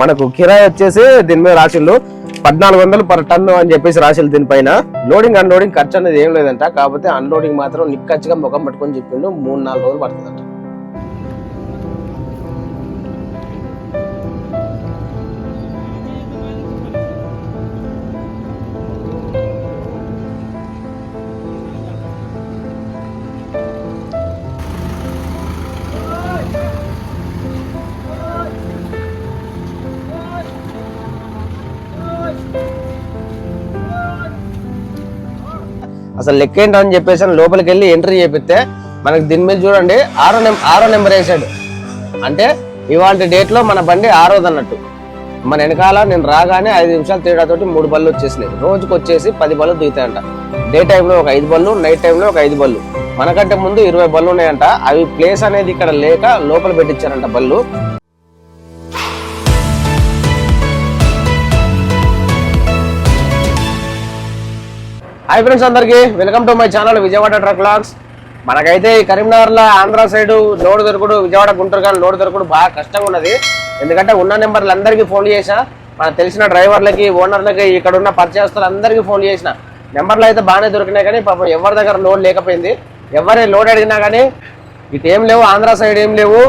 మనకు కిరాయి వచ్చేసి దీని మీద రాసిళ్ళు పద్నాలుగు వందలు పర్ టన్ను అని చెప్పేసి రాసిళ్ళు దీనిపైన. లోడింగ్ అన్లోడింగ్ ఖర్చు అనేది ఏం లేదంట. కాకపోతే అన్లోడింగ్ మాత్రం నిక్కచ్చిగా ముఖం పట్టుకొని చెప్పిండు. మూడు నాలుగు రోజులు పడుతుందంట. అసలు లెక్క ఏంటని చెప్పేసి లోపలికి వెళ్ళి ఎంట్రీ చేపిస్తే మనకి దీని మీద చూడండి ఆరో నెం ఆరో నెంబర్ వేసాడు. అంటే ఇవాళ డేట్లో మన బండి ఆరోది అన్నట్టు. మన వెనకాల నేను రాగానే ఐదు నిమిషాలు తేడాతోటి మూడు బళ్ళు వచ్చేసినాయి. రోజుకి వచ్చేసి పది బళ్ళు దిగుతాయంట. డే టైంలో ఒక ఐదు బళ్ళు నైట్ టైంలో ఒక ఐదు బళ్ళు. మనకంటే ముందు ఇరవై బళ్ళు ఉన్నాయంట. అవి ప్లేస్ అనేది ఇక్కడ లేక లోపల పెట్టించారంట బళ్ళు. హాయ్ ఫ్రెండ్స్ అందరికీ welcome to my channel Vijayawada truck logs మనకైతే ఈ ఆంధ్ర సైడ్ లోడ్ దొరకడు విజయవాడ గుంటూరు కానీ లోడ్ దొరకడు బాగా కష్టంగా ఉన్నది. ఎందుకంటే ఉన్న నెంబర్లు అందరికీ ఫోన్ చేసా మనకు తెలిసిన డ్రైవర్లకి ఓనర్లకి ఇక్కడ ఉన్న పరిచయస్తులు అందరికీ ఫోన్ చేసిన. నెంబర్లు అయితే బాగానే దొరికినాయి కానీ పాపం ఎవరి దగ్గర లోడ్ లేకపోయింది. ఎవరి లోడ్ అడిగినా కానీ ఇటు ఏం లేవు ఆంధ్ర సైడ్ ఏం లేవు.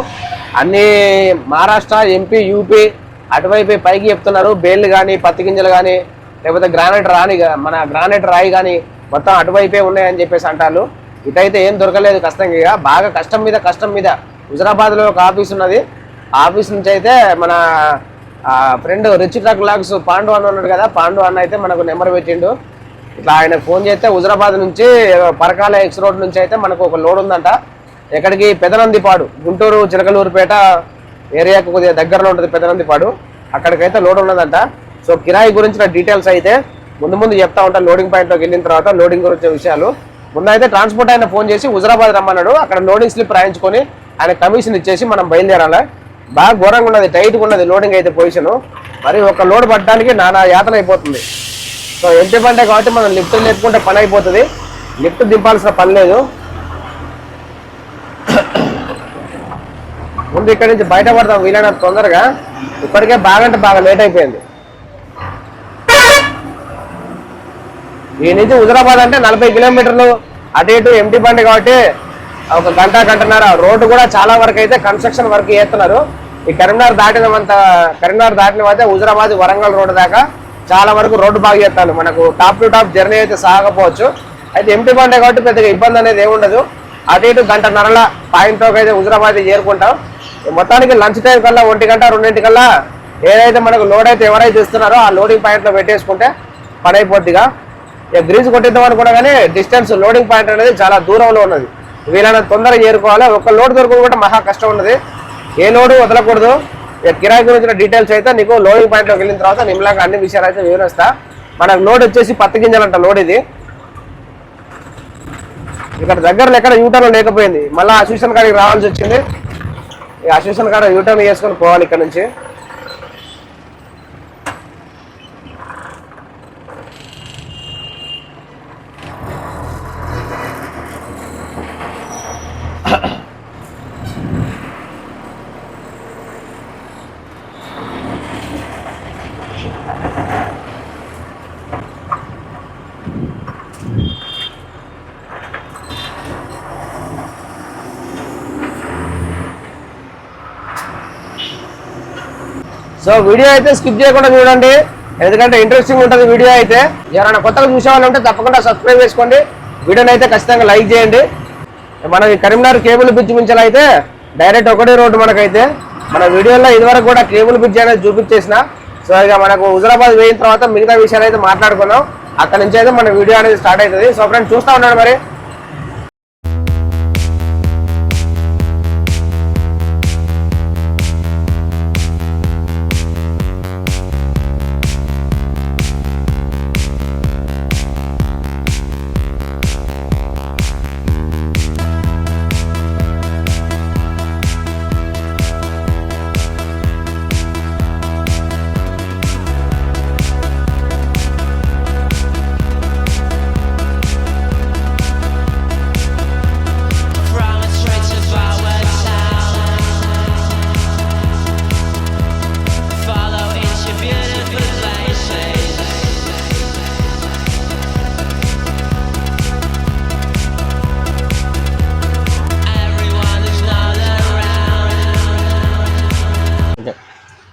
అన్ని మహారాష్ట్ర ఎంపీ యూపీ అటువైపు పైకి చెప్తున్నారు. బేళ్ళు కానీ పత్తి గింజలు కానీ లేకపోతే గ్రానైట్ రాని మన గ్రానైట్ రాయి కానీ మొత్తం అటువైపే ఉన్నాయని చెప్పేసి అంటారు. ఇటైతే ఏం దొరకలేదు కష్టంగా ఇక. బాగా కష్టం మీద కష్టం మీద. హుజరాబాద్లో ఒక ఆఫీస్ ఉన్నది. ఆఫీస్ నుంచి అయితే మన friend rich truck logs Pandu అన్న ఉన్నాడు కదా పాండు అన్న అయితే మనకు నెంబర్ పెట్టిండు. ఇట్లా ఆయన ఫోన్ చేస్తే హుజరాబాద్ నుంచి పరకాల ఎక్స్ రోడ్ నుంచి అయితే మనకు ఒక లోడ్ ఉందంట. ఎక్కడికి? పెదనందిపాడు గుంటూరు చిలకలూరుపేట ఏరియాకు కొద్దిగా దగ్గరలో ఉంటుంది పెదనందిపాడు. అక్కడికైతే లోడ్ ఉన్నదంట. సో కిరాయి గురించిన డీటెయిల్స్ అయితే ముందు ముందు చెప్తా ఉంటా లోడింగ్ పాయింట్లోకి వెళ్ళిన తర్వాత లోడింగ్ గురించిన విషయాలు. ముందు అయితే ట్రాన్స్పోర్ట్ ఆయన ఫోన్ చేసి హుజరాబాద్ రమ్మన్నాడు. అక్కడ లోడింగ్ స్లిప్ రాయించుకొని ఆయన కమిషన్ ఇచ్చేసి మనం బయలుదేరాలి. బాగా ఘోరంగా ఉన్నది టైట్గా ఉన్నది లోడింగ్ అయితే పొజిషన్ మరి ఒక లోడ్ పట్టడానికి నానా యాతన అయిపోతుంది. సో ఎంటి పంటే కాబట్టి మనం లిఫ్ట్ లేపుకుంటే పని అయిపోతుంది. లిఫ్ట్ దింపాల్సిన పని లేదు. ముందు ఇక్కడి నుంచి బయటపడదాం వీలైనంత తొందరగా. ఇప్పటికే బాగంటే బాగా లేట్ అయిపోయింది. ఈ నుంచి హుజరాబాద్ అంటే నలభై కిలోమీటర్లు అటు ఇటు ఎంటీ బండి కాబట్టి ఒక గంట గంటన్నర రోడ్డు కూడా చాలా వరకు అయితే కన్స్ట్రక్షన్ వర్క్ చేస్తున్నారు. ఈ కరీంనగర్ దాటినంత కరీంనగర్ దాటిన అయితే హుజరాబాద్ వరంగల్ రోడ్డు దాకా చాలా వరకు రోడ్డు బాగా చేస్తాను. మనకు టాప్ టు టాప్ జర్నీ అయితే సాగకపోవచ్చు. అయితే ఎంటీ బండి కాబట్టి పెద్దగా ఇబ్బంది అనేది ఏముండదు అటు ఇటు గంటన్నరల పాయింట్ అయితే హుజరాబాద్ చేరుకుంటాం. మొత్తానికి లంచ్ టైం కల్లా ఒంటి గంట రెండింటి కల్లా ఏదైతే మనకు లోడ్ అయితే ఎవరైతే ఇస్తున్నారో ఆ లోడింగ్ పాయింట్లో పెట్టేసుకుంటే పడైపోద్దిగా ఇక గ్రీజ్ కొట్టిద్దాం అనుకున్నా కానీ డిస్టెన్స్ లోడింగ్ పాయింట్ అనేది చాలా దూరంలో ఉన్నది. వీలైనంత తొందరగా చేరుకోవాలి ఒక లోడ్ దొరకడం కూడా మహా కష్టం ఉన్నది. ఏ లోడు వదలకూడదు. ఇక కిరాయి గురించిన డీటెయిల్స్ అయితే నీకు లోడింగ్ పాయింట్లోకి వెళ్ళిన తర్వాత నిమ్మలాగా అన్ని విషయాలు అయితే వివరిస్తా. మనకు లోడ్ వచ్చేసి పత్తి గింజలంట లోడ్ ఇది. ఇక్కడ దగ్గరలో ఎక్కడ యూటర్న్ లేకపోయింది. మళ్ళీ అసోసియేషన్ కాడికి రావాల్సి వచ్చింది. ఈ అసోసియేషన్ కాడ యూటర్న్ చేసుకొని పోవాలి ఇక్కడ నుంచి. సో వీడియో అయితే స్కిప్ చేయకుండా చూడండి. ఎందుకంటే ఇంట్రెస్టింగ్ ఉంటుంది వీడియో అయితే. ఎవరైనా కొత్తగా చూసే ఉంటే తప్పకుండా సబ్స్క్రైబ్ చేసుకోండి. వీడియోని అయితే ఖచ్చితంగా లైక్ చేయండి. మనం ఈ కరీంనగర్ కేబుల్ బ్రిడ్జ్ మించాలి అయితే డైరెక్ట్ ఒకటే రోడ్డు మనకైతే. మన వీడియోలో ఇదివరకు కూడా కేబుల్ బ్రిడ్జ్ అనేది చూపించేసిన. సో ఇక మనకు హుజరాబాద్ వేయిన తర్వాత మిగతా విషయాలు అయితే మాట్లాడుకున్నాం. అక్కడ నుంచి అయితే మన వీడియో అనేది స్టార్ట్ అవుతుంది. సో ఫ్రెండ్స్ చూస్తూ ఉన్నాడు మరి.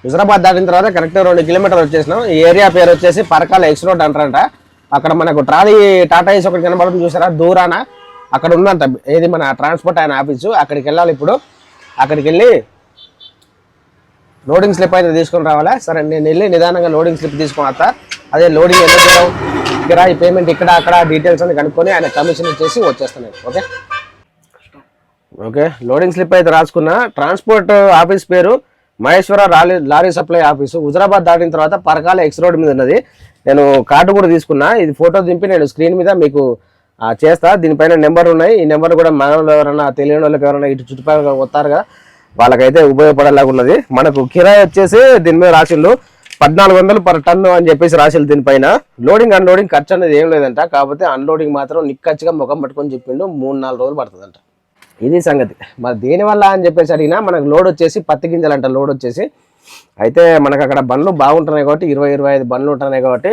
హుజరాబాద్ దాటిన తర్వాత కరెక్ట్ రెండు కిలోమీటర్లు వచ్చేసినాం. ఈ ఏరియా పేరు వచ్చేసి పరకాల ఎక్స్ రోడ్ అంటారంట. అక్కడ మనకు ట్రాలీ టాటా ఏస్ ఒకటి కనబడుతుంది చూసారా? దూరాన. అక్కడ ఉందంట. ఏది మన ట్రాన్స్పోర్ట్ ఆయన ఆఫీసు. అక్కడికి వెళ్ళాలి ఇప్పుడు. అక్కడికి వెళ్ళి లోడింగ్ స్లిప్ అయితే తీసుకొని రావాలా? సరే నేను వెళ్ళి నిదానంగా లోడింగ్ స్లిప్ తీసుకొని వస్తా. అదే లోడింగ్ ఎంత దూరం కిరాయి పేమెంట్ ఇక్కడ అక్కడ డీటెయిల్స్ అని కనుక్కొని ఆయన కమిషన్ ఇచ్చేసి వచ్చేస్తాను ఓకే? ఓకే. లోడింగ్ స్లిప్ అయితే రాసుకున్న. ట్రాన్స్పోర్ట్ ఆఫీస్ పేరు Maheshwara lorry lorry supply office. Huzurabad దాటిన తర్వాత పరకాల ఎక్స్ రోడ్ మీద ఉన్నది. నేను కార్డు కూడా తీసుకున్నా. ఇది ఫోటో దింపి నేను స్క్రీన్ మీద మీకు చేస్తా. దీనిపైన నెంబర్ ఉన్నాయి. ఈ నెంబర్ కూడా మనలో వాళ్ళు ఎవరైనా తెలియని వాళ్ళకి ఎవరైనా ఇటు చుట్టుపక్కల వస్తారు కదా వాళ్ళకైతే ఉపయోగపడేలాగా ఉన్నది. మనకు కిరాయి వచ్చేసి దీని మీద రాసిళ్ళు పద్నాలుగు వందలు పర్ టన్ను అని చెప్పేసి రాసిళ్ళు దీనిపైన. లోడింగ్ అన్లోడింగ్ ఖర్చు అనేది ఏం లేదంట. కాకపోతే అన్లోడింగ్ మాత్రం నిక్కచ్చిగా ముఖం పట్టుకొని చెప్పిండు. మూడు నాలుగు రోజులు పడుతుందంట. ఇది సంగతి. మరి దేనివల్ల అని చెప్పేసి అడిగినా మనకు లోడ్ వచ్చేసి పత్తి గింజలంట లోడ్ వచ్చేసి. అయితే మనకు అక్కడ బండ్లు బాగుంటున్నాయి కాబట్టి ఇరవై ఇరవై ఐదు బండ్లు ఉంటున్నాయి కాబట్టి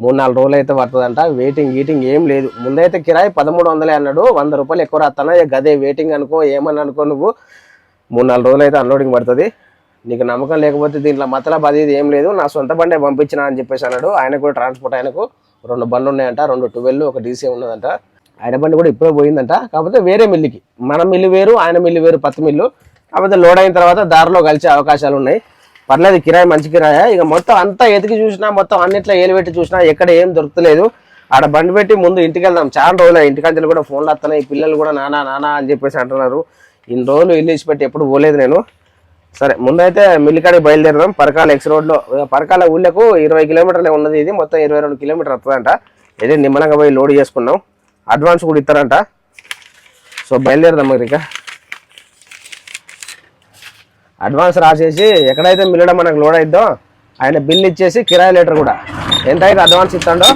మూడు నాలుగు రోజులు అయితే పడుతుందంట. వెయిటింగ్ గీటింగ్ ఏం లేదు. ముందైతే కిరాయి పదమూడు వందలే అన్నాడు. వంద రూపాయలు ఎక్కువ రాస్తానా గదే వెయిటింగ్ అనుకో ఏమని అనుకో నువ్వు. మూడు నాలుగు రోజులు అయితే అన్లోడింగ్ పడుతుంది. నీకు నమ్మకం లేకపోతే దీంట్లో మతలబ్ అది ఇది ఏం లేదు. నా సొంత బండే పంపించిన అని చెప్పేసి అన్నాడు. ఆయన కూడా ట్రాన్స్పోర్ట్ ఆయనకు రెండు బండ్లు ఉన్నాయంట. రెండు ట్వెల్వ్ ఒక డీసీ ఉన్నదంట. ఆయన బండి కూడా ఇప్పుడే పోయిందంట. కాకపోతే వేరే మిల్లుకి. మన మిల్లు వేరు ఆయన మిల్లు వేరు పత్తి మిల్లు. కాకపోతే లోడ్ అయిన తర్వాత దారిలో కలిసే అవకాశాలు ఉన్నాయి. పర్లేదు కిరాయి మంచి కిరాయా? ఇక మొత్తం అంతా ఎతికి చూసినా మొత్తం అన్నిట్లో ఏలు పెట్టి చూసినా ఎక్కడ ఏం దొరకలేదు ఆడ బండి పెట్టి ముందు ఇంటికి వెళ్దాం. చాలా రోజులు ఇంటికంచెలు కూడా ఫోన్లు వస్తున్నాయి పిల్లలు కూడా నానా నానా అని చెప్పేసి అంటున్నారు. ఇన్ని రోజులు ఇల్లు ఇచ్చిపెట్టి ఎప్పుడు పోలేదు నేను. సరే ముందైతే మిల్లికాడికి బయలుదేరదాం. పరకాల ఎక్స్ రోడ్లో పరకాల ఊళ్ళకు ఇరవై కిలోమీటర్లే ఉన్నది ఇది. మొత్తం ఇరవై రెండు కిలోమీటర్ వస్తుందంట ఇదే నిమ్మలంగా పోయి లోడ్ చేసుకున్నాం. అడ్వాన్స్ కూడా ఇస్తారంట. సో బయలుదేరదాం మరి ఇక. అడ్వాన్స్ రాసేసి ఎక్కడైతే మిల్లడం మనకు లోడ్ అయిద్దో ఆయన బిల్ ఇచ్చేసి కిరాయి లెటర్ కూడా. ఎంత అయితే అడ్వాన్స్ ఇస్తాడో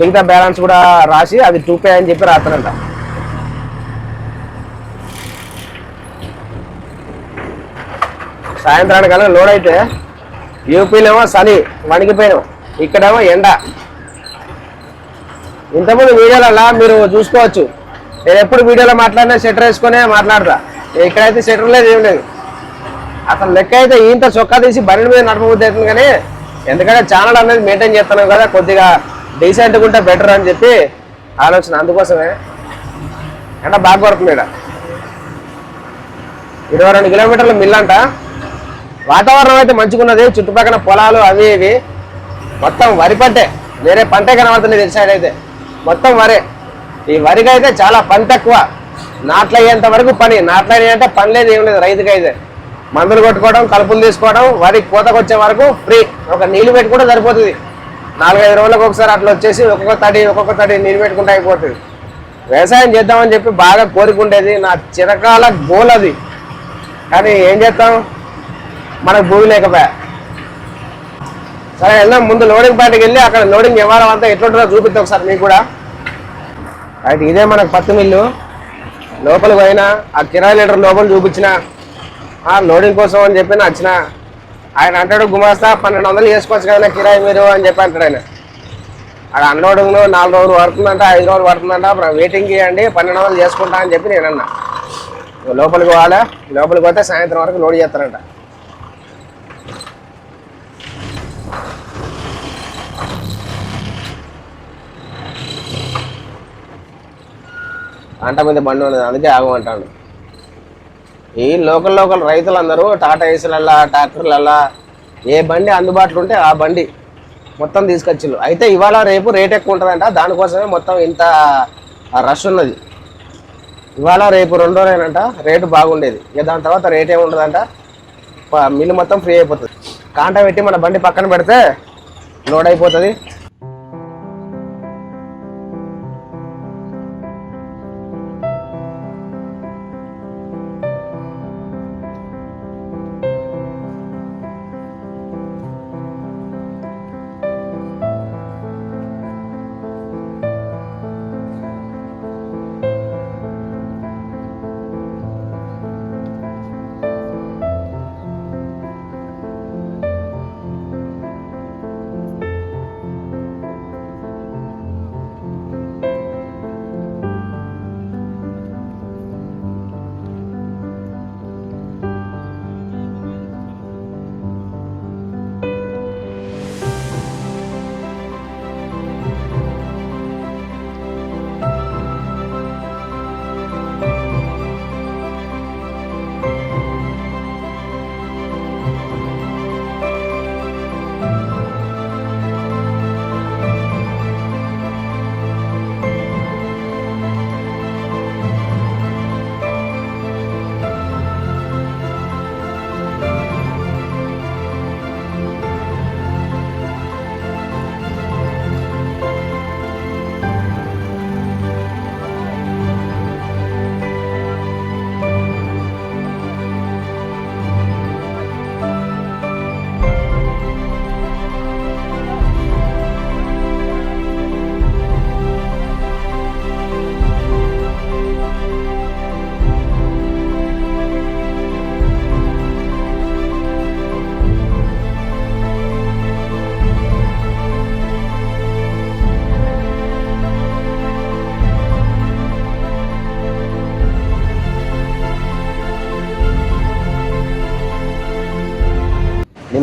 మిగతా బ్యాలెన్స్ కూడా రాసి అది టూపే అని చెప్పి రాస్తానంట సాయంత్రానికల్లా లోడ్ అయితే యూపీలేమో చలి వణికిపోయినాం. ఇక్కడేమో ఎండ. ఇంతకుముందు వీడియోలలో మీరు చూసుకోవచ్చు. నేను ఎప్పుడు వీడియోలో మాట్లాడినా షెటర్ వేసుకునే మాట్లాడతా. ఇక్కడైతే షెటర్ లేదు ఏం లేదు. అసలు లెక్క అయితే ఇంత చొక్కా తీసి బండి మీద నడపబుద్ధి అవుతుంది కానీ ఎందుకంటే ఛానల్ అనేది మెయింటైన్ చేస్తున్నాం కదా కొద్దిగా డీసెంట్గా ఉంటే బెటర్ అని చెప్పి ఆలోచన. అందుకోసమే ఎండ బాగా కొడుతుంది ఇక్కడ ఇరవై రెండు కిలోమీటర్ల మిల్లంట వాతావరణం అయితే మంచిగున్నది చుట్టుపక్కల పొలాలు అవి ఇవి. మొత్తం వరి పంటే వేరే పంటే కనబడుతుంది ఇటు సైడ్ అయితే మొత్తం వరే. ఈ వరికి అయితే చాలా పని తక్కువ. నాట్లు అయ్యేంత వరకు పని. నాట్లు అంటే పని లేదు ఏం లేదు రైతుకి అయితే మందులు కొట్టుకోవడం కలుపులు తీసుకోవడం వరి కోతకొచ్చే వరకు ఫ్రీ. ఒక నీళ్ళు పెట్టుకుంటే సరిపోతుంది. నాలుగైదు రోజులకు ఒకసారి అట్లా వచ్చేసి ఒక్కొక్క తడి ఒక్కొక్క తడి నీళ్ళు పెట్టుకుంటే అయిపోతుంది. వ్యవసాయం చేద్దామని చెప్పి బాగా కోరుకుండేది నా చిరకాల గోల్ అది. కానీ ఏం చేస్తాం? మనకు భూమి లేకపోయా. సరే వెళ్దాం. ముందు లోడింగ్ పాయింట్కి వెళ్ళి అక్కడ లోడింగ్ వ్యవహారం అంతా ఎట్లుంటుందో చూపిద్దాం ఒకసారి మీకు కూడా. అయితే ఇదే మనకు పత్తి మిల్లు. లోపలికి పోయినా ఆ కిరాయి లీటర్ లోపల చూపించిన ఆ లోడింగ్ కోసం అని చెప్పి వచ్చిన ఆయన అంటాడు గుమాస్తా పన్నెండు వందలు చేసుకోవచ్చు కదా కిరాయి మీరు అని చెప్పి అంటాడు ఆయన. అక్కడ అన్లోడింగ్ నాలుగు రోజులు పడుతుందంట ఐదు రోజులు పడుతుందంట. అప్పుడు వెయిటింగ్ చేయండి పన్నెండు వందలు చేసుకుంటా అని చెప్పి నేను అన్నా. లోపలికి పోవాలా? లోపలికి పోతే సాయంత్రం వరకు లోడ్ చేస్తారంట. అంట మీద బండి ఉన్నది అందుకే ఆగమంటాడు ఈ లోకల్ లోకల్ రైతులందరూ టాటా ఏసీలల్లా ట్రాక్టర్లల్లా ఏ బండి అందుబాటులో ఉంటే ఆ బండి మొత్తం తీసుకొచ్చిళ్ళు. అయితే ఇవాళ రేపు రేట్ ఎక్కువ ఉంటుందంట దానికోసమే మొత్తం ఇంత రష్ ఉన్నది. ఇవాళ రేపు రెండో రోజేనంట రేటు బాగుండేది. ఇక దాని తర్వాత రేట్ ఏముంటుందంట మిల్లు మొత్తం ఫ్రీ అయిపోతుంది. కాంట పెట్టి మన బండి పక్కన పెడితే లోడ్ అయిపోతుంది.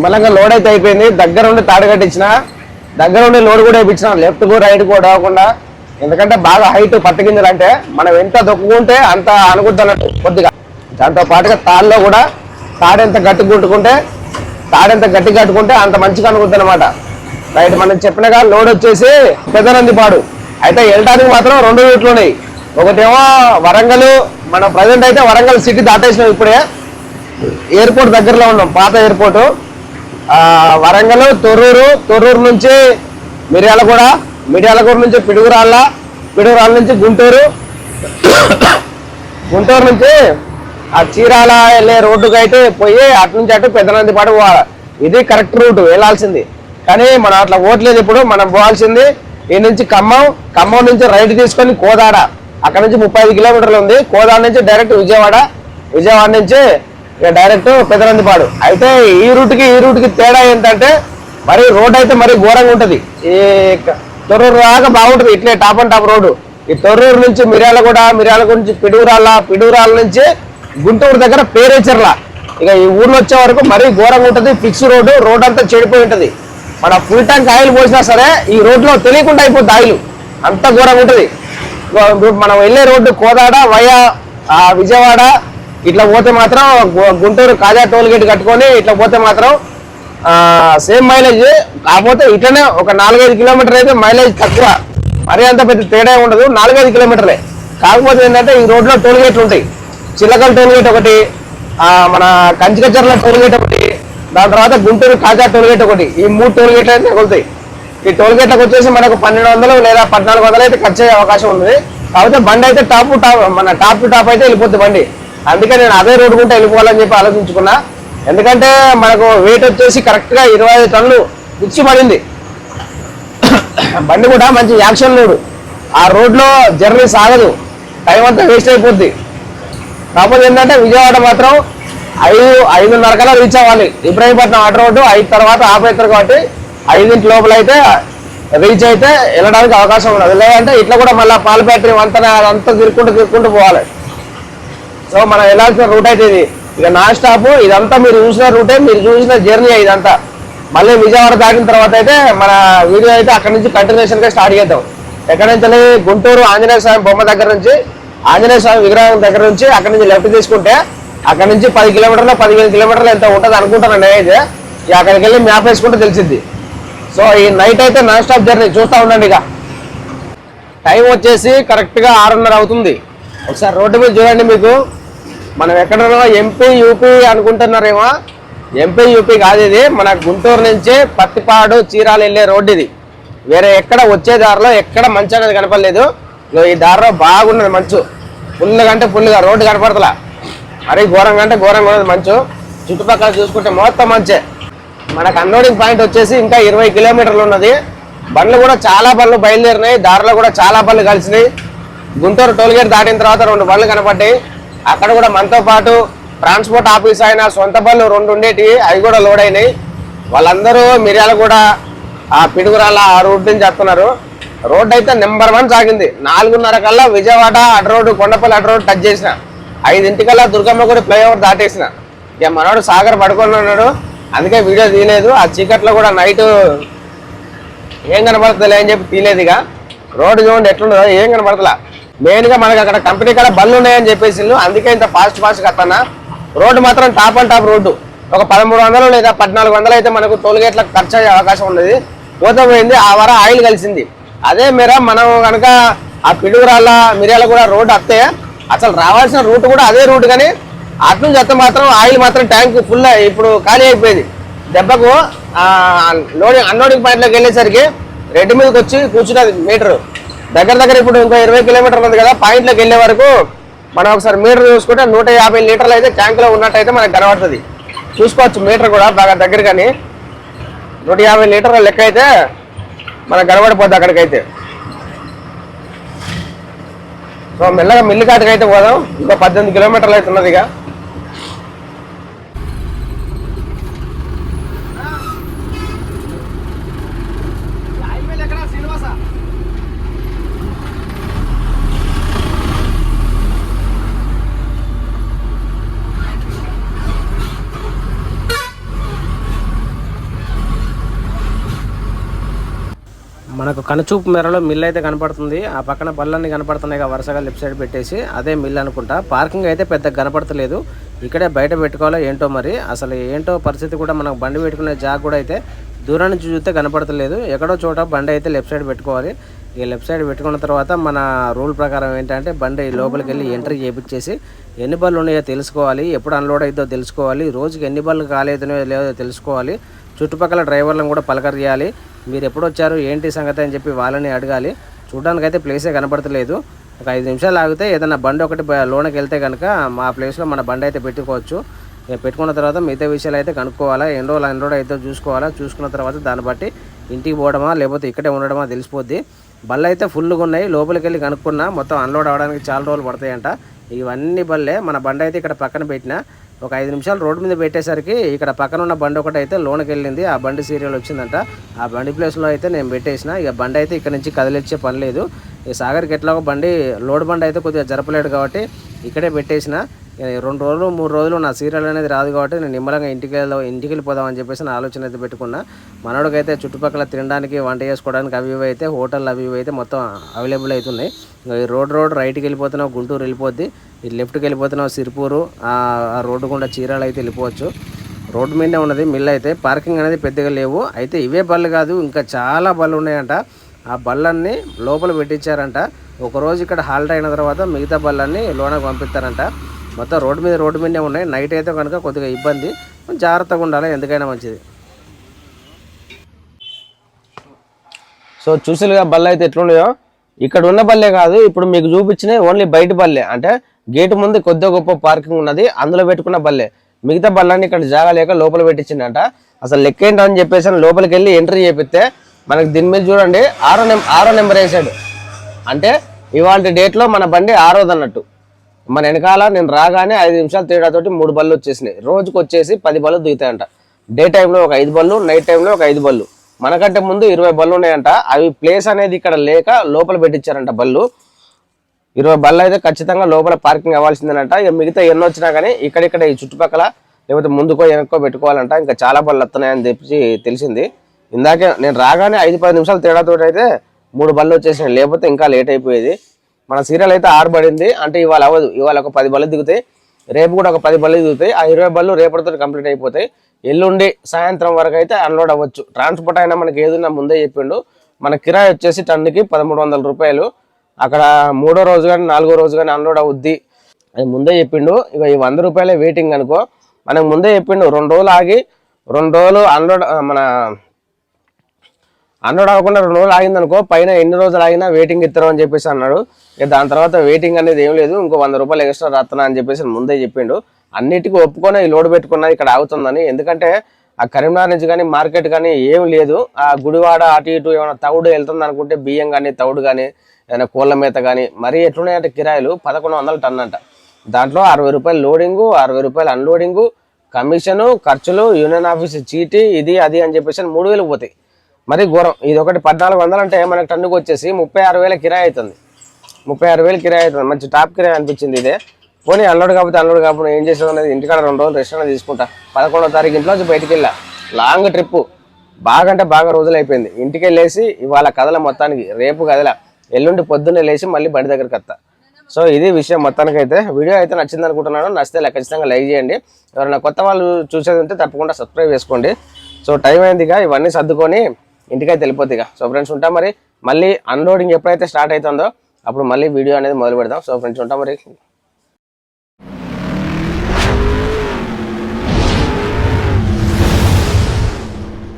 నిమ్మలంగా లోడ్ అయితే అయిపోయింది. దగ్గర ఉండి తాడు కట్టించిన దగ్గర ఉండి లోడ్ కూడా వేయించిన లెఫ్ట్కు రైట్ కూడా అవ్వకుండా ఎందుకంటే బాగా హైట్ పట్టుకింజలు అంటే మనం ఎంత దొక్కుకుంటే అంత అనుకుంటున్నట్టు కొద్దిగా. దాంతో పాటుగా తాడులో కూడా తాడెంత గట్టి కుట్టుకుంటే తాడెంత గట్టి కట్టుకుంటే అంత మంచిగా అనుకుంటుంది అనమాట రైట్ మనం చెప్పినగా లోడ్ వచ్చేసి పెద్దనందిపాడు అయితే వెళ్ళడానికి మాత్రం రెండు రూట్లు ఉన్నాయి. ఒకటేమో వరంగల్ మనం ప్రజెంట్ అయితే వరంగల్ సిటీ దాటేసినాం ఇప్పుడే. ఎయిర్పోర్ట్ దగ్గరలో ఉన్నాం పాత ఎయిర్పోర్టు వరంగల్ తొర్రూరు తొర్రూరు నుంచి మిర్యాలగూడ మిర్యాలగూడ నుంచి పిడుగురాళ్ళ పిడుగురాళ్ళ నుంచి గుంటూరు గుంటూరు నుంచి ఆ చీరాల వెళ్ళే రోడ్డుకి అయితే పోయి అటు నుంచి అటు పెద్దనందిపాటు పోవాలి. ఇది కరెక్ట్ రూట్ వెళ్ళాల్సింది. కానీ మనం అట్లా ఓట్లేదు ఇప్పుడు మనం పోవాల్సింది ఈ నుంచి ఖమ్మం ఖమ్మం నుంచి రైట్ తీసుకొని కోదాడ. అక్కడ నుంచి ముప్పై ఐదు కిలోమీటర్లు ఉంది. కోదాడ నుంచి డైరెక్ట్ విజయవాడ విజయవాడ నుంచి ఇక డైరెక్ట్ పెదనందిపాడు అయితే ఈ రూట్కి ఈ రూట్కి తేడా ఏంటంటే మరి రోడ్ అయితే మరి ఘోరంగా ఉంటది. ఈ తొర్రూరు రాగా బాగుంటది. ఇట్లే టాప్ అండ్ టాప్ రోడ్డు ఈ తొర్రూరు నుంచి మిర్యాలగూడ మిర్యాలగూడ నుంచి పిడుగురాళ్ళ పిడుగురాళ్ళ నుంచి గుంటూరు దగ్గర పేరేచర్ల. ఇక ఈ ఊర్లో వచ్చే వరకు మరీ ఘోరంగా ఉంటది. ఫిక్స్ రోడ్డు రోడ్ అంతా చెడిపోయి ఉంటది. మన ఫుల్ ట్యాంక్ ఆయిల్ పోసినా సరే ఈ రోడ్లో తెలియకుండా అయిపోద్ది ఆయిల్. అంత ఘోరంగా ఉంటది. మనం వెళ్ళే రోడ్డు కోదాడ వయా ఆ, విజయవాడ ఇట్లా పోతే మాత్రం గుంటూరు కాజా టోల్ గేట్ కట్టుకొని ఇట్లా పోతే మాత్రం సేమ్ మైలేజ్ కాకపోతే ఇట్లనే ఒక నాలుగైదు కిలోమీటర్ అయితే మైలేజ్ తక్కువ. మరీ అంత పెద్ద తేడా ఉండదు నాలుగైదు కిలోమీటర్లే. కాకపోతే ఏంటంటే ఈ రోడ్లో టోల్ గేట్లు ఉంటాయి. చిల్లకల్ టోల్ గేట్ ఒకటి మన కంచికచర్ల టోల్ గేట్ ఒకటి దాని తర్వాత గుంటూరు కాజా టోల్ గేట్ ఒకటి. ఈ మూడు టోల్ గేట్లు అయితే తగులుతాయి. ఈ టోల్ గేట్లకు వచ్చేసి మనకు పన్నెండు వందలు లేదా పద్నాలుగు వందలు అయితే ఖర్చు అయ్యే అవకాశం ఉంది కాకపోతే బండి అయితే టాప్ టాప్ మన టాప్ టు టాప్ అయితే వెళ్ళిపోతుంది బండి. అందుకే నేను అదే రోడ్డు గుంటే వెళ్ళిపోవాలని చెప్పి ఆలోచించుకున్నా. ఎందుకంటే మనకు వెయిట్ వచ్చేసి కరెక్ట్గా ఇరవై ఐదు టన్నులు ఇచ్చి పడింది. బండి కూడా మంచి యాక్షన్ లోడు. ఆ రోడ్లో జర్నీ సాగదు. టైం అంతా వేస్ట్ అయిపోద్ది. కాకపోతే ఏంటంటే విజయవాడ మాత్రం ఐదు ఐదున్నర కల్లా రీచ్ అవ్వాలి. ఇబ్రాహీంపట్నం ఆట రోడ్డు ఐదు తర్వాత ఆపేస్తారు కాబట్టి ఐదింటి లోపల అయితే రీచ్ అయితే వెళ్ళడానికి అవకాశం ఉండదు లేదంటే ఇట్లా కూడా మళ్ళీ పాల బ్యాటరీ అంతా అదంతా తిరుక్కుంటూ తిరుక్కుంటూ పోవాలి. సో మనం వెళ్ళాల్సిన రూట్ అయితే ఇది ఇక నాన్ స్టాప్ ఇదంతా మీరు చూసిన రూటే మీరు చూసిన జర్నీ ఇదంతా. మళ్ళీ విజయవాడ దాటిన తర్వాత అయితే మన వీడియో అయితే అక్కడ నుంచి కంటిన్యూషన్గా స్టార్ట్ చేద్దాం. ఎక్కడ నుంచి గుంటూరు ఆంజనేయ స్వామి బొమ్మ దగ్గర నుంచి ఆంజనేయ స్వామి విగ్రహం దగ్గర నుంచి అక్కడ నుంచి లెఫ్ట్ తీసుకుంటే అక్కడ నుంచి పది కిలోమీటర్లు పదిహేను కిలోమీటర్లు ఎంత ఉంటుంది అనుకుంటాను నేనైతే. ఇక అక్కడికి వెళ్ళి మ్యాప్ వేసుకుంటే తెలిసింది. సో ఈ నైట్ అయితే నాన్ స్టాప్ జర్నీ చూస్తూ ఉండండి ఇక. టైం వచ్చేసి కరెక్ట్గా ఆరున్నర అవుతుంది. ఒకసారి రోడ్డు మీద చూడండి మీకు. మనం ఎక్కడన్నా ఎంపీ యూపీ అనుకుంటున్నారేమో. ఎంపీ యూపీ కాదు ఇది. మన గుంటూరు నుంచి పత్తిపాడు చీరాలు వెళ్ళే రోడ్డు ఇది. వేరే ఎక్కడ వచ్చే దారిలో ఎక్కడ మంచి అనేది కనపడలేదు. ఈ దారిలో బాగున్నది మంచు. ఫుల్ కంటే ఫుల్గా రోడ్డు కనపడతలా. మరీ ఘోరంగా అంటే ఘోరంగా ఉన్నది మంచు. చుట్టుపక్కల చూసుకుంటే మొత్తం మంచే. మనకు అన్లోడింగ్ పాయింట్ వచ్చేసి ఇంకా ఇరవై కిలోమీటర్లు ఉన్నది. బండ్లు కూడా చాలా బండ్లు బయలుదేరినాయి. దారిలో కూడా చాలా బండ్లు కలిసినాయి. గుంటూరు టోల్గేట్ దాటిన తర్వాత రెండు బండ్లు కనపడ్డాయి. అక్కడ కూడా మనతో పాటు ట్రాన్స్పోర్ట్ ఆఫీస్ అయిన సొంత బళ్ళు రెండు ఉండేటివి అవి కూడా లోడ్ అయినాయి. వాళ్ళందరూ మిర్యాల కూడా ఆ పిడుగురాల ఆ రోడ్ నుంచి చెప్తున్నారు రోడ్ అయితే నెంబర్ వన్ సాగింది. నాలుగున్నర కల్లా విజయవాడ అటు రోడ్డు కొండపల్లి అటు రోడ్డు టచ్ చేసిన. ఐదింటికల్లా దుర్గమ్మ కూడా ఫ్లైఓవర్ దాటేసిన. ఇక మనోడు సాగర్ పడుకొని ఉన్నాడు. అందుకే వీడియో తీయలేదు. ఆ చీకట్లో కూడా నైట్ ఏం కనబడతలే అని చెప్పి తీయలేదు ఇక. రోడ్డు చూడండి ఎట్లుండదో ఏం కనబడతలా? మెయిన్గా మనకి అక్కడ కంపెనీ కాడ బండ్లు ఉన్నాయని చెప్పేసి అందుకే ఇంత ఫాస్ట్ ఫాస్ట్ కట్టనా? రోడ్డు మాత్రం టాప్ అండ్ టాప్ రోడ్డు. ఒక పదమూడు వందలు లేదా పద్నాలుగు వందలు అయితే మనకు టోల్గేట్లకు ఖర్చు అయ్యే అవకాశం ఉన్నది. పోతే పోయింది ఆ వర ఆయిల్ కలిసింది. అదే మేర మనం కనుక ఆ పిడుగురాళ్ళ మిరియాల కూడా రోడ్డు అత్తే అసలు రావాల్సిన రూట్ కూడా అదే రూట్ కానీ అటు నుంచి మాత్రం ఆయిల్ మాత్రం ట్యాంక్ ఫుల్ ఇప్పుడు ఖాళీ అయిపోయింది. దెబ్బకు లోడింగ్ అన్లోడింగ్ పాయింట్లోకి వెళ్ళేసరికి రెడ్ మీదకి వచ్చి కూర్చున్నది మీటరు. దగ్గర దగ్గర ఇప్పుడు ఇంకో ఇరవై కిలోమీటర్లు ఉంది కదా పాయింట్లోకి వెళ్ళే వరకు మనం ఒకసారి మీటర్ చూసుకుంటే నూట యాభై లీటర్లు అయితే ట్యాంకులో ఉన్నట్టయితే మనకు కనబడుతుంది. చూసుకోవచ్చు మీటర్ కూడా బాగా దగ్గర కానీ నూట యాభై లీటర్ల లెక్క అయితే మనకు కనబడిపోద్ది అక్కడికైతే. సో మెల్లగా మిల్లి కాటికి అయితే పోదాం. ఇంకో పద్దెనిమిది కిలోమీటర్లు అయితే ఉన్నదిగా ఇక మనకు కనుచూపు మేరలో మిల్ అయితే కనపడుతుంది. ఆ పక్కన బళ్ళన్నీ కనపడుతున్నాయి వరుసగా లెఫ్ట్ సైడ్ పెట్టేసి అదే మిల్ అనుకుంటా. పార్కింగ్ అయితే పెద్ద కనపడతలేదు. ఇక్కడే బయట పెట్టుకోవాలో ఏంటో మరి? అసలు ఏంటో పరిస్థితి కూడా మనకు బండి పెట్టుకునే జాగ్ కూడా అయితే దూరం నుంచి చూస్తే కనపడతలేదు. ఎక్కడో చోట బండి అయితే లెఫ్ట్ సైడ్ పెట్టుకోవాలి. ఇక లెఫ్ట్ సైడ్ పెట్టుకున్న తర్వాత మన రూల్ ప్రకారం ఏంటంటే బండి లోపలికి వెళ్ళి ఎంట్రీ చేయించేసి ఎన్ని బళ్ళు ఉన్నాయో తెలుసుకోవాలి. ఎప్పుడు అన్లోడ్ అవుతుందో తెలుసుకోవాలి. రోజుకి ఎన్ని బళ్ళు కాలేదనో లేదో తెలుసుకోవాలి. చుట్టుపక్కల డ్రైవర్లను కూడా పలకరియాలి. మీరు ఎప్పుడు వచ్చారు ఏంటి సంగతి అని చెప్పి వాళ్ళని అడగాలి. చూడడానికైతే ప్లేసే కనపడతలేదు. ఒక ఐదు నిమిషాలు ఆగితే ఏదైనా బండి ఒకటి లోనకి వెళ్తే కనుక మా ప్లేస్లో మన బండి అయితే పెట్టుకోవచ్చు. ఇక పెట్టుకున్న తర్వాత మిగతా విషయాలు అయితే కనుక్కోవాలా ఎన్ని రోజులు ఎన్ని రోజులు అయితే చూసుకోవాలా చూసుకున్న తర్వాత దాన్ని బట్టి ఇంటికి పోవడమా లేకపోతే ఇక్కడే ఉండడమా తెలిసిపోద్ది. బళ్ళు అయితే ఫుల్గా ఉన్నాయి లోపలికి వెళ్ళి కనుక్కున్నా మొత్తం అన్లోడ్ అవ్వడానికి చాలా రోజులు పడతాయంట. ఇవన్నీ బళ్ళే మన బండి అయితే ఇక్కడ పక్కన పెట్టిన. ఒక ఐదు నిమిషాలు రోడ్డు మీద పెట్టేసరికి ఇక్కడ పక్కన ఉన్న బండి ఒకటి అయితే లోనకి వెళ్ళింది. ఆ బండి సీరియల్ వచ్చిందంట. ఆ బండి ప్లేస్లో అయితే నేను పెట్టేసిన. ఇక బండి అయితే ఇక్కడ నుంచి కదిలిచ్చే పని లేదు. ఈ సాగర్కి ఎట్లాగో బండి లోడ్ బండి అయితే కొద్దిగా జరపలేడు కాబట్టి ఇక్కడే పెట్టేసిన. ఇక రెండు రోజులు మూడు రోజులు నా సీరియల్ అనేది రాదు కాబట్టి నేను నిమ్మలంగా ఇంటికి వెళ్దాం ఇంటికి వెళ్ళిపోదామని చెప్పేసి నా ఆలోచన అయితే పెట్టుకున్నా. మనోడికైతే చుట్టుపక్కల తినడానికి వంట చేసుకోవడానికి అవి ఇవి అయితే హోటల్ అవి ఇవి అయితే మొత్తం అవైలబుల్ అవుతున్నాయి. ఇంకా ఈ రోడ్ రోడ్ రైట్కి వెళ్ళిపోతున్నావు గుంటూరు వెళ్ళిపోద్ది. ఈ లెఫ్ట్కి వెళ్ళిపోతున్నావు సిరిపూరు ఆ రోడ్డు గుండా చీరాలు అయితే వెళ్ళిపోవచ్చు. రోడ్డు మీదనే ఉన్నది మిల్ అయితే. పార్కింగ్ అనేది పెద్దగా లేవు. అయితే ఇవే బళ్ళు కాదు ఇంకా చాలా బళ్ళు ఉన్నాయంట. ఆ బళ్ళన్నీ లోపల పెట్టించారంట. ఒకరోజు ఇక్కడ హాల్ట్ అయిన తర్వాత మిగతా బళ్ళన్నీ లోనకు పంపిస్తారంట. మొత్తం రోడ్డు మీద రోడ్డు మీదనే ఉన్నాయి. నైట్ అయితే కనుక కొద్దిగా ఇబ్బంది. జాగ్రత్తగా ఉండాలి ఎందుకైనా మంచిది. సో చూసిలుగా బల్ల అయితే ఎట్లున్నాయో? ఇక్కడ ఉన్న బల్లే కాదు ఇప్పుడు మీకు చూపించిన ఓన్లీ బయట బల్లే అంటే గేటు ముందు కొద్దిగా గొప్ప పార్కింగ్ ఉన్నది అందులో పెట్టుకున్న బల్లే మిగతా బళ్ళని ఇక్కడ జాగా లేక లోపల పెట్టించిందంట. అసలు లెక్క ఏంటని చెప్పేసి అని లోపలికి వెళ్ళి ఎంట్రీ చేపిస్తే మనకి దీని మీద చూడండి ఆరో నెంబర్ ఆరో నెంబర్ వేసాడు. అంటే ఇవాళ డేట్లో మన బండి ఆరోది అన్నట్టు. మన వెనకాల నేను రాగానే ఐదు నిమిషాలు తేడాతోటి మూడు బళ్ళు వచ్చేసినాయి. రోజుకు వచ్చేసి పది బళ్ళు దిగుతాయంట. డే టైంలో ఒక ఐదు బళ్ళు నైట్ టైంలో ఒక ఐదు బళ్ళు. మనకంటే ముందు ఇరవై బళ్ళు ఉన్నాయంట. అవి ప్లేస్ అనేది ఇక్కడ లేక లోపల పెట్టించారంట బళ్ళు. ఇరవై బళ్ళు అయితే ఖచ్చితంగా లోపల పార్కింగ్ అవ్వాల్సిందేనంట. ఇక మిగతా ఎన్ని వచ్చినా కానీ ఇక్కడిక్కడ ఈ చుట్టుపక్కల లేకపోతే ముందుకో వెనక్కో పెట్టుకోవాలంట. ఇంకా చాలా బళ్ళు వస్తున్నాయని చెప్పి తెలిసింది. ఇందాకే నేను రాగానే ఐదు పది నిమిషాలు తేడాతో అయితే మూడు బళ్ళు వచ్చేసినాయి. లేకపోతే ఇంకా లేట్ అయిపోయేది. మన సీరియల్ అయితే ఆరు పడింది అంటే ఇవాళ అవ్వదు. ఇవాళ ఒక పది బళ్ళు దిగుతాయి. రేపు కూడా ఒక పది బళ్ళు దిగుతాయి. ఆ ఇరవై బళ్ళు రేపటితో కంప్లీట్ అయిపోతాయి. ఎల్లుండి సాయంత్రం వరకు అయితే అన్లోడ్ అవ్వచ్చు. ట్రాన్స్పోర్ట్ అయినా మనకి ఏదైనా ముందే చెప్పిండు. మన కిరాయి వచ్చేసి టన్నుకి పదమూడు వందల రూపాయలు. అక్కడ మూడో రోజు కానీ నాలుగో రోజు కానీ అన్లోడ్ అవుద్ది అది ముందే చెప్పిండు. ఇక ఈ వంద రూపాయలే వెయిటింగ్ అనుకో. మనకు ముందే చెప్పిండు రెండు రోజులు ఆగి రెండు రోజులు అన్లోడ్ మన అన్లోడ్ అవ్వకుండా రెండు రోజులు ఆగింది అనుకో పైన ఎన్ని రోజులు ఆగినా వెయిటింగ్ ఇస్తారు అని చెప్పేసి అన్నాడు. ఇక దాని తర్వాత వెయిటింగ్ అనేది ఏం లేదు. ఇంకో వంద రూపాయలు ఎక్స్ట్రా రాస్తున్నా అని చెప్పేసి ముందే చెప్పిండు. అన్నిటికీ ఒప్పుకొని ఈ లోడ్ పెట్టుకున్నది ఇక్కడ ఆగుతుందని. ఎందుకంటే ఆ కరీంనగర్ నుంచి కానీ మార్కెట్ కానీ ఏం లేదు. ఆ గుడివాడ అటు ఇటు ఏమైనా తవుడు వెళ్తుంది అనుకుంటే బియ్యం కానీ తవుడు కానీ ఏదైనా కోళ్ళ మేత కానీ మరీ ఎట్లున్నాయంటే కిరాయిలు పదకొండు వందల టన్ అంట. దాంట్లో అరవై రూపాయలు లోడింగు అరవై రూపాయలు అన్లోడింగు కమిషను ఖర్చులు యూనియన్ ఆఫీస్ చీటీ ఇది అది అని చెప్పేసి మూడు వేలు పోతాయి. మరి ఘోరం. ఇది ఒకటి పద్నాలుగు వందలు అంటే మనకు టన్నుకు వచ్చేసి ముప్పై ఆరు వేల కిరాయి అవుతుంది. ముప్పై ఆరు వేలు కిరాయి అవుతుంది. మంచి టాప్ కిరాయి అనిపించింది ఇదే. పోనీ అన్లోడ్ కాబట్టి అన్లోడ్ కాబట్టి ఏం చేసేది అనేది ఇంటికాడ రెండు రోజులు రెస్ట్ అనేది తీసుకుంటా. పదకొండో తారీఖు ఇంట్లో నుంచి బయటికి వెళ్ళా. లాంగ్ ట్రిప్ బాగా అంటే బాగా రోజులు అయిపోయింది. ఇంటికి వెళ్ళేసి ఇవాళ కథల మొత్తానికి రేపు కదల. ఎల్లుండి పొద్దున్నే లేచి మళ్ళీ బండి దగ్గరికి వస్తా సో ఇది విషయం మొత్తానికి అయితే వీడియో అయితే నచ్చింది అనుకుంటున్నాను. నచ్చితే లే- ఖచ్చితంగా లైక్ చేయండి. ఎవరైనా కొత్త వాళ్ళు చూసేది ఉంటే తప్పకుండా సబ్స్క్రైబ్ చేసుకోండి. సో టైం అయింది ఇక ఇవన్నీ సర్దుకొని ఇంటికైతే వెళ్ళిపోతుంది సో ఫ్రెండ్స్ ఉంటాం మరి. మళ్ళీ అన్లోడింగ్ ఎప్పుడైతే స్టార్ట్ అవుతుందో అప్పుడు మళ్ళీ వీడియో అనేది మొదలు పెడదాం. సో ఫ్రెండ్స్ ఉంటాం మరి.